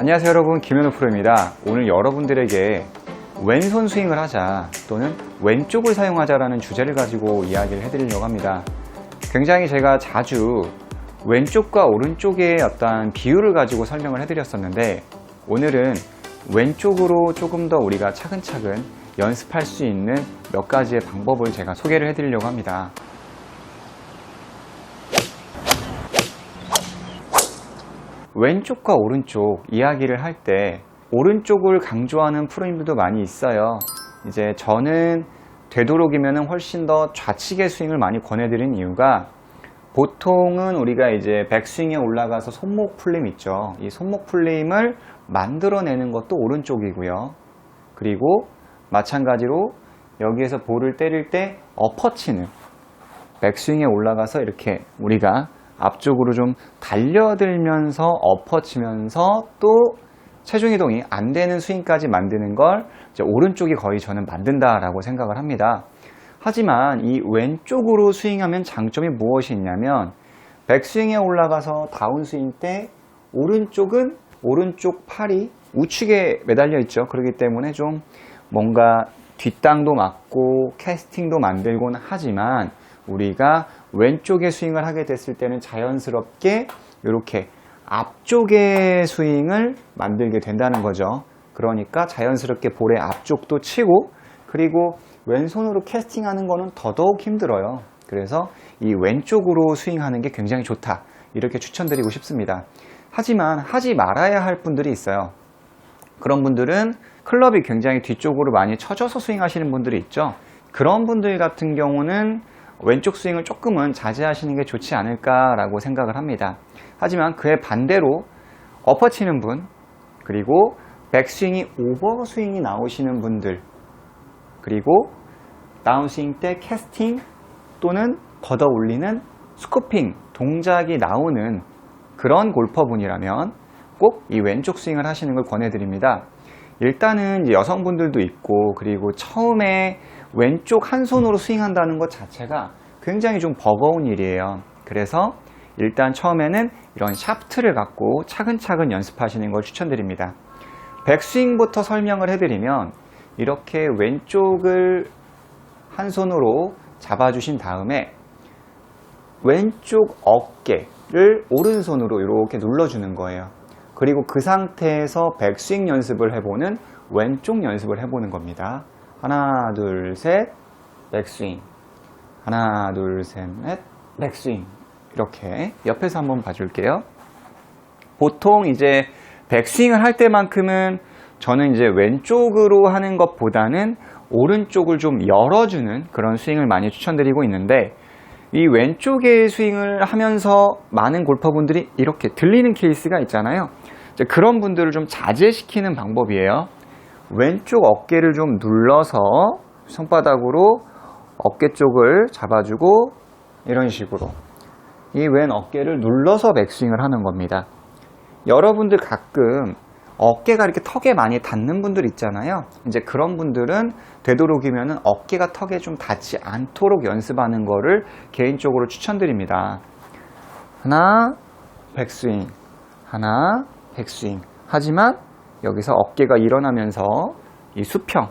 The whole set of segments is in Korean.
안녕하세요 여러분. 김현우 프로입니다. 오늘 여러분들에게 왼손 스윙을 하자 또는 왼쪽을 사용하자 라는 주제를 가지고 이야기를 해드리려고 합니다. 굉장히 제가 자주 왼쪽과 오른쪽의 어떤 비율을 가지고 설명을 해드렸었는데 오늘은 왼쪽으로 조금 더 우리가 차근차근 연습할 수 있는 몇 가지의 방법을 제가 소개를 해드리려고 합니다 왼쪽과 오른쪽 이야기를 할 때 오른쪽을 강조하는 프로님들도 많이 있어요. 이제 저는 되도록이면 훨씬 더 좌측의 스윙을 많이 권해드린 이유가 보통은 우리가 이제 백스윙에 올라가서 손목 풀림 있죠. 이 손목 풀림을 만들어내는 것도 오른쪽이고요. 그리고 마찬가지로 여기에서 볼을 때릴 때 엎어치는 백스윙에 올라가서 이렇게 우리가 앞쪽으로 좀 달려들면서 엎어치면서 또 체중 이동이 안 되는 스윙까지 만드는 걸 오른쪽이 거의 저는 만든다라고 생각을 합니다. 하지만 이 왼쪽으로 스윙하면 장점이 무엇이 있냐면 백스윙에 올라가서 다운스윙 때 오른쪽은 오른쪽 팔이 우측에 매달려 있죠. 그렇기 때문에 좀 뭔가 뒷땅도 맞고 캐스팅도 만들곤 하지만 우리가 왼쪽에 스윙을 하게 됐을 때는 자연스럽게 이렇게 앞쪽의 스윙을 만들게 된다는 거죠. 그러니까 자연스럽게 볼의 앞쪽도 치고 그리고 왼손으로 캐스팅하는 거는 더더욱 힘들어요. 그래서 이 왼쪽으로 스윙하는 게 굉장히 좋다. 이렇게 추천드리고 싶습니다. 하지만 하지 말아야 할 분들이 있어요. 그런 분들은 클럽이 굉장히 뒤쪽으로 많이 쳐져서 스윙하시는 분들이 있죠. 그런 분들 같은 경우는 왼쪽 스윙을 조금은 자제하시는 게 좋지 않을까라고 생각을 합니다. 하지만 그의 반대로 엎어치는 분, 그리고 백스윙이 오버스윙이 나오시는 분들, 그리고 다운스윙 때 캐스팅 또는 걷어 올리는 스코핑 동작이 나오는 그런 골퍼분이라면 꼭 이 왼쪽 스윙을 하시는 걸 권해드립니다. 일단은 여성분들도 있고 그리고 처음에 왼쪽 한 손으로 스윙한다는 것 자체가 굉장히 좀 버거운 일이에요. 그래서 일단 처음에는 이런 샤프트를 갖고 차근차근 연습하시는 걸 추천드립니다. 백스윙부터 설명을 해드리면 이렇게 왼쪽을 한 손으로 잡아주신 다음에 왼쪽 어깨를 오른손으로 이렇게 눌러주는 거예요. 그리고 그 상태에서 백스윙 연습을 해보는 왼쪽 연습을 해보는 겁니다. 하나, 둘, 셋, 백스윙. 하나, 둘, 셋, 넷, 백스윙. 이렇게 옆에서 한번 봐줄게요. 보통 이제 백스윙을 할 때만큼은 저는 이제 왼쪽으로 하는 것보다는 오른쪽을 좀 열어주는 그런 스윙을 많이 추천드리고 있는데 이 왼쪽의 스윙을 하면서 많은 골퍼분들이 이렇게 들리는 케이스가 있잖아요. 그런 분들을 좀 자제시키는 방법이에요. 왼쪽 어깨를 좀 눌러서 손바닥으로 어깨 쪽을 잡아주고 이런 식으로 이 왼 어깨를 눌러서 백스윙을 하는 겁니다. 여러분들 가끔 어깨가 이렇게 턱에 많이 닿는 분들 있잖아요. 이제 그런 분들은 되도록이면 어깨가 턱에 좀 닿지 않도록 연습하는 거를 개인적으로 추천드립니다. 하나, 백스윙. 하나, 백스윙. 하지만 여기서 어깨가 일어나면서 이 수평,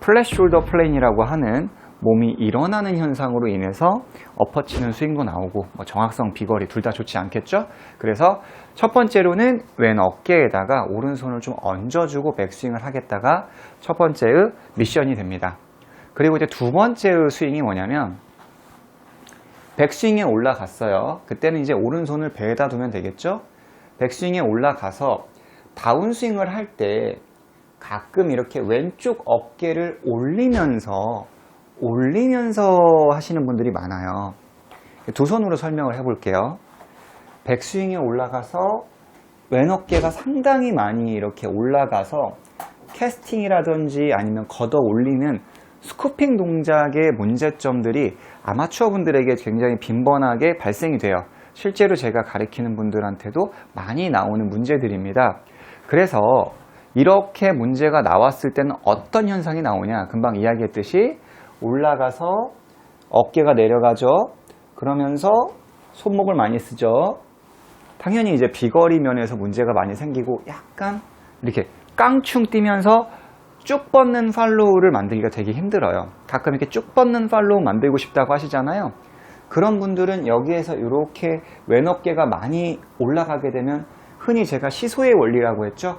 플랫 숄더 플레인이라고 하는 몸이 일어나는 현상으로 인해서 엎어치는 스윙도 나오고 뭐 정확성, 비거리 둘 다 좋지 않겠죠? 그래서 첫 번째로는 왼 어깨에다가 오른손을 좀 얹어주고 백스윙을 하겠다가 첫 번째의 미션이 됩니다. 그리고 이제 두 번째의 스윙이 뭐냐면 백스윙에 올라갔어요. 그때는 이제 오른손을 배에다 두면 되겠죠? 백스윙에 올라가서 다운스윙을 할 때 가끔 이렇게 왼쪽 어깨를 올리면서 올리면서 하시는 분들이 많아요. 두 손으로 설명을 해 볼게요. 백스윙에 올라가서 왼 어깨가 상당히 많이 이렇게 올라가서 캐스팅이라든지 아니면 걷어 올리는 스쿠핑 동작의 문제점들이 아마추어 분들에게 굉장히 빈번하게 발생이 돼요. 실제로 제가 가르치는 분들한테도 많이 나오는 문제들입니다. 그래서 이렇게 문제가 나왔을 때는 어떤 현상이 나오냐? 금방 이야기했듯이 올라가서 어깨가 내려가죠. 그러면서 손목을 많이 쓰죠. 당연히 이제 비거리 면에서 문제가 많이 생기고 약간 이렇게 깡충 뛰면서 쭉 뻗는 팔로우를 만들기가 되게 힘들어요. 가끔 이렇게 쭉 뻗는 팔로우 만들고 싶다고 하시잖아요. 그런 분들은 여기에서 이렇게 왼 어깨가 많이 올라가게 되면 흔히 제가 시소의 원리라고 했죠.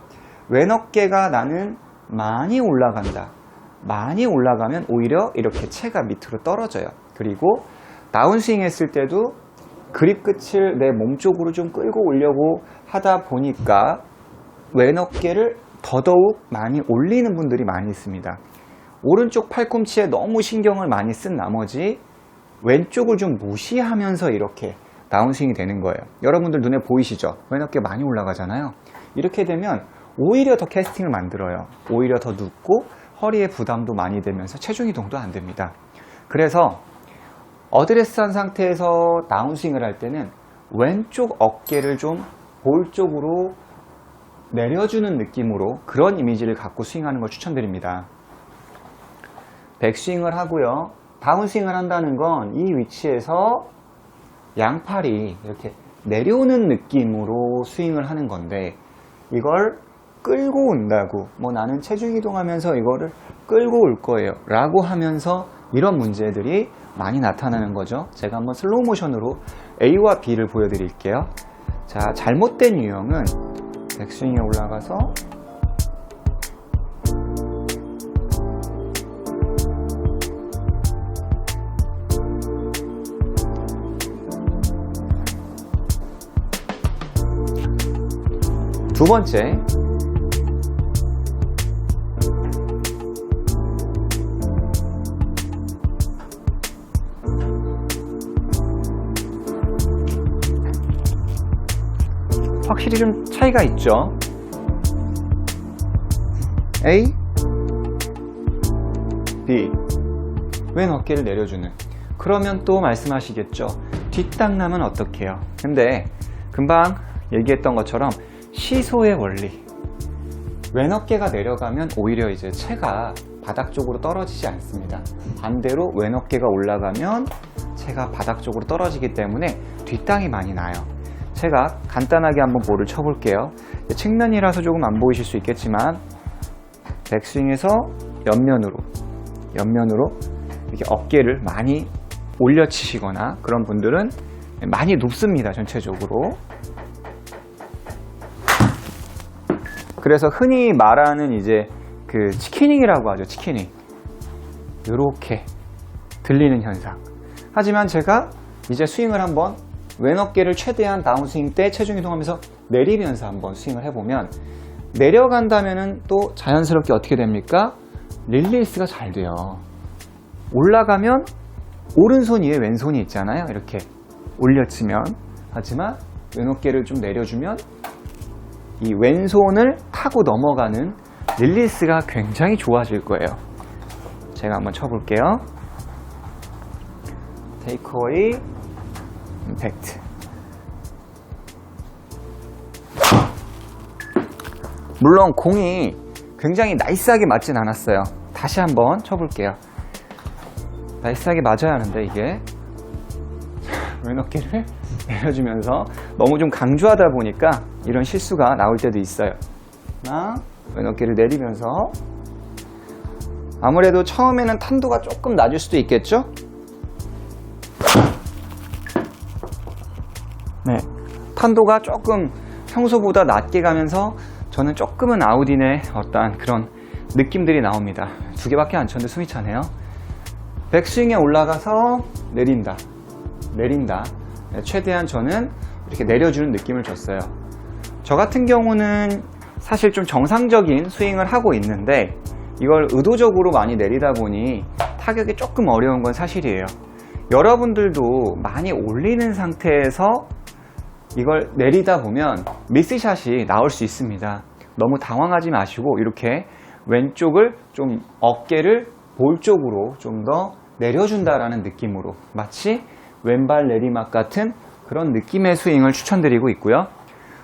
왼어깨가 나는 많이 올라간다. 많이 올라가면 오히려 이렇게 체가 밑으로 떨어져요. 그리고 다운스윙 했을 때도 그립 끝을 내 몸 쪽으로 좀 끌고 오려고 하다 보니까 왼어깨를 더더욱 많이 올리는 분들이 많이 있습니다. 오른쪽 팔꿈치에 너무 신경을 많이 쓴 나머지 왼쪽을 좀 무시하면서 이렇게 다운스윙이 되는 거예요. 여러분들 눈에 보이시죠? 왼 어깨 많이 올라가잖아요. 이렇게 되면 오히려 더 캐스팅을 만들어요. 오히려 더 눕고 허리에 부담도 많이 되면서 체중 이동도 안 됩니다. 그래서 어드레스한 상태에서 다운스윙을 할 때는 왼쪽 어깨를 좀 볼 쪽으로 내려주는 느낌으로 그런 이미지를 갖고 스윙하는 걸 추천드립니다. 백스윙을 하고요. 다운스윙을 한다는 건 이 위치에서 양팔이 이렇게 내려오는 느낌으로 스윙을 하는 건데 이걸 끌고 온다고 뭐 나는 체중 이동하면서 이거를 끌고 올 거예요 라고 하면서 이런 문제들이 많이 나타나는 거죠. 제가 한번 슬로우 모션으로 A와 B를 보여드릴게요. 자 잘못된 유형은 백스윙에 올라가서 두 번째 확실히 좀 차이가 있죠. A, B. 왼 어깨를 내려주는. 그러면 또 말씀하시겠죠. 뒷땅 나면 어떡해요? 근데 금방 얘기했던 것처럼 시소의 원리. 왼 어깨가 내려가면 오히려 이제 체가 바닥 쪽으로 떨어지지 않습니다. 반대로 왼 어깨가 올라가면 체가 바닥 쪽으로 떨어지기 때문에 뒷땅이 많이 나요. 제가 간단하게 한번 볼을 쳐볼게요. 측면이라서 조금 안 보이실 수 있겠지만 백스윙에서 옆면으로 옆면으로 이렇게 어깨를 많이 올려치시거나 그런 분들은 많이 높습니다. 전체적으로. 그래서 흔히 말하는 이제 그 치키닝이라고 하죠. 치키닝. 이렇게 들리는 현상. 하지만 제가 이제 스윙을 한번 왼 어깨를 최대한 다운스윙 때 체중 이동하면서 내리면서 한번 스윙을 해보면 내려간다면은 또 자연스럽게 어떻게 됩니까? 릴리스가 잘 돼요. 올라가면 오른손 위에 왼손이 있잖아요. 이렇게 올려치면 하지만 왼 어깨를 좀 내려주면 이 왼손을 타고 넘어가는 릴리스가 굉장히 좋아질 거예요. 제가 한번 쳐볼게요. 테이크어웨이 임팩트 물론 공이 굉장히 나이스하게 맞진 않았어요 다시 한번 쳐볼게요 나이스하게 맞아야 하는데 이게 왼 어깨를 내려주면서 너무 좀 강조하다 보니까 이런 실수가 나올 때도 있어요 하나 왼 어깨를 내리면서 아무래도 처음에는 탄도가 조금 낮을 수도 있겠죠 네, 탄도가 조금 평소보다 낮게 가면서 저는 조금은 아우딘의 어떠한 그런 느낌들이 나옵니다. 두 개밖에 안 쳤는데 숨이 차네요. 백스윙에 올라가서 내린다. 내린다. 네, 최대한 저는 이렇게 내려주는 느낌을 줬어요. 저 같은 경우는 사실 좀 정상적인 스윙을 하고 있는데 이걸 의도적으로 많이 내리다 보니 타격이 조금 어려운 건 사실이에요. 여러분들도 많이 올리는 상태에서 이걸 내리다 보면 미스샷이 나올 수 있습니다. 너무 당황하지 마시고 이렇게 왼쪽을 좀 어깨를 볼 쪽으로 좀 더 내려준다라는 느낌으로 마치 왼발 내리막 같은 그런 느낌의 스윙을 추천드리고 있고요.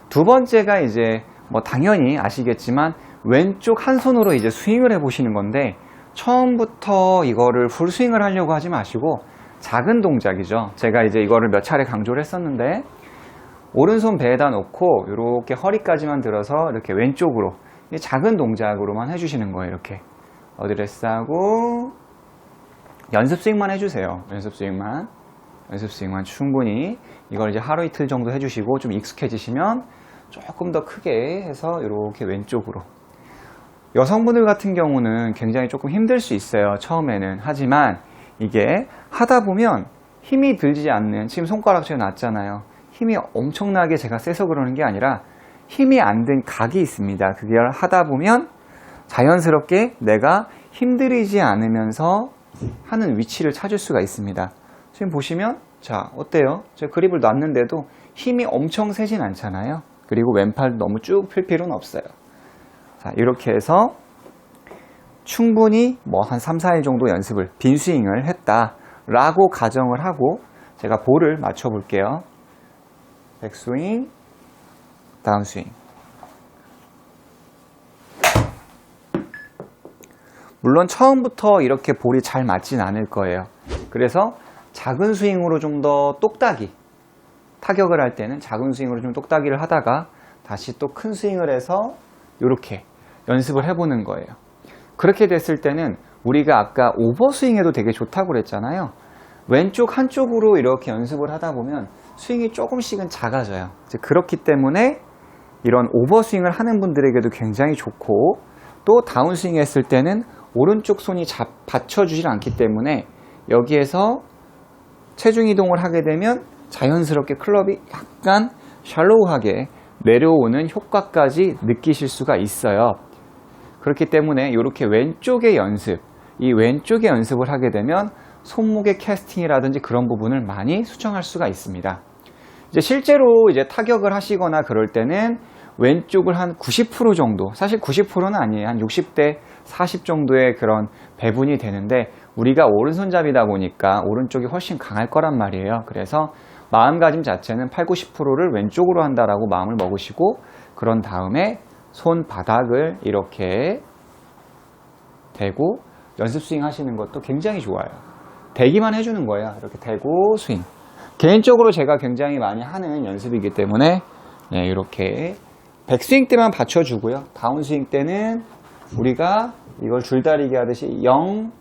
두 번째가 이제 뭐 당연히 아시겠지만 왼쪽 한 손으로 이제 스윙을 해 보시는 건데 처음부터 이거를 풀 스윙을 하려고 하지 마시고 작은 동작이죠. 제가 이제 이거를 몇 차례 강조를 했었는데 오른손 배에다 놓고 이렇게 허리까지만 들어서 이렇게 왼쪽으로 이 작은 동작으로만 해주시는 거예요. 이렇게 어드레스하고 연습 스윙만 해주세요. 연습 스윙만 연습 스윙만 충분히 이걸 이제 하루 이틀 정도 해주시고 좀 익숙해지시면 조금 더 크게 해서 이렇게 왼쪽으로 여성분들 같은 경우는 굉장히 조금 힘들 수 있어요. 처음에는. 하지만 이게 하다 보면 힘이 들지 않는, 지금 손가락처럼 났잖아요. 힘이 엄청나게 제가 세서 그러는 게 아니라 힘이 안 든 각이 있습니다. 그걸 하다 보면 자연스럽게 내가 힘들이지 않으면서 하는 위치를 찾을 수가 있습니다. 지금 보시면, 자, 어때요? 제가 그립을 놨는데도 힘이 엄청 세진 않잖아요. 그리고 왼팔 너무 쭉필 필요는 없어요. 자, 이렇게 해서 충분히 뭐 한 3, 4일 정도 연습을, 빈 스윙을 했다라고 가정을 하고 제가 볼을 맞춰 볼게요. 백스윙, 다운스윙. 물론 처음부터 이렇게 볼이 잘 맞진 않을 거예요. 그래서 작은 스윙으로 좀 더 똑딱이, 타격을 할 때는 작은 스윙으로 좀 똑딱이를 하다가 다시 또 큰 스윙을 해서 이렇게 연습을 해보는 거예요. 그렇게 됐을 때는 우리가 아까 오버스윙해도 되게 좋다고 그랬잖아요. 왼쪽 한쪽으로 이렇게 연습을 하다 보면 스윙이 조금씩은 작아져요. 그렇기 때문에 이런 오버스윙을 하는 분들에게도 굉장히 좋고 또 다운스윙 했을 때는 오른쪽 손이 잡, 받쳐주질 않기 때문에 여기에서 체중 이동을 하게 되면 자연스럽게 클럽이 약간 샬로우하게 내려오는 효과까지 느끼실 수가 있어요. 그렇기 때문에 이렇게 왼쪽의 연습, 이 왼쪽의 연습을 하게 되면 손목의 캐스팅이라든지 그런 부분을 많이 수정할 수가 있습니다. 이제 실제로 이제 타격을 하시거나 그럴 때는 왼쪽을 한 90% 정도, 사실 90%는 아니에요. 한 60대 40 정도의 그런 배분이 되는데 우리가 오른손잡이다 보니까 오른쪽이 훨씬 강할 거란 말이에요. 그래서 마음가짐 자체는 8, 90%를 왼쪽으로 한다라고 마음을 먹으시고 그런 다음에 손바닥을 이렇게 대고 연습 스윙 하시는 것도 굉장히 좋아요. 대기만 해주는 거예요. 이렇게 대고 스윙. 개인적으로 제가 굉장히 많이 하는 연습이기 때문에 네, 이렇게 백스윙 때만 받쳐주고요. 다운스윙 때는 우리가 이걸 줄다리기 하듯이 0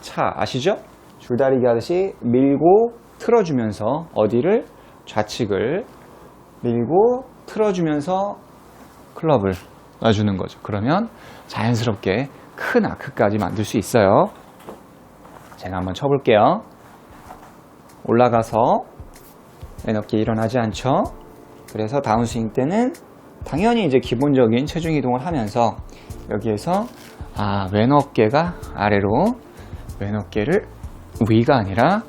차 아시죠? 줄다리기 하듯이 밀고 틀어주면서 어디를 좌측을 밀고 틀어주면서 클럽을 놔주는 거죠. 그러면 자연스럽게 큰 아크까지 만들 수 있어요. 제가 한번 쳐볼게요. 올라가서 왼 어깨 일어나지 않죠? 그래서 다운스윙 때는 당연히 이제 기본적인 체중 이동을 하면서 여기에서 아, 왼 어깨가 아래로 왼 어깨를 위가 아니라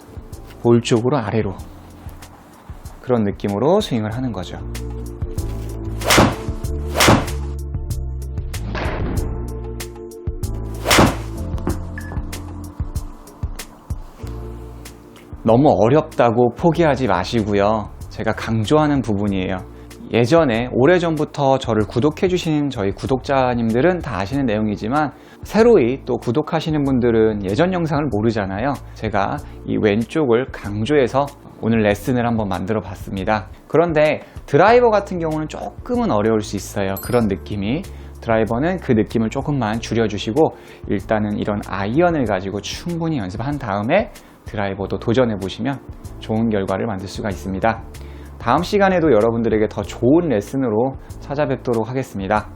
볼 쪽으로 아래로 그런 느낌으로 스윙을 하는 거죠. 너무 어렵다고 포기하지 마시고요. 제가 강조하는 부분이에요. 예전에 오래전부터 저를 구독해 주신 저희 구독자님들은 다 아시는 내용이지만 새로이 또 구독하시는 분들은 예전 영상을 모르잖아요. 제가 이 왼쪽을 강조해서 오늘 레슨을 한번 만들어 봤습니다. 그런데 드라이버 같은 경우는 조금은 어려울 수 있어요. 그런 느낌이. 드라이버는 그 느낌을 조금만 줄여주시고 일단은 이런 아이언을 가지고 충분히 연습한 다음에 드라이버도 도전해 보시면 좋은 결과를 만들 수가 있습니다. 다음 시간에도 여러분들에게 더 좋은 레슨으로 찾아뵙도록 하겠습니다.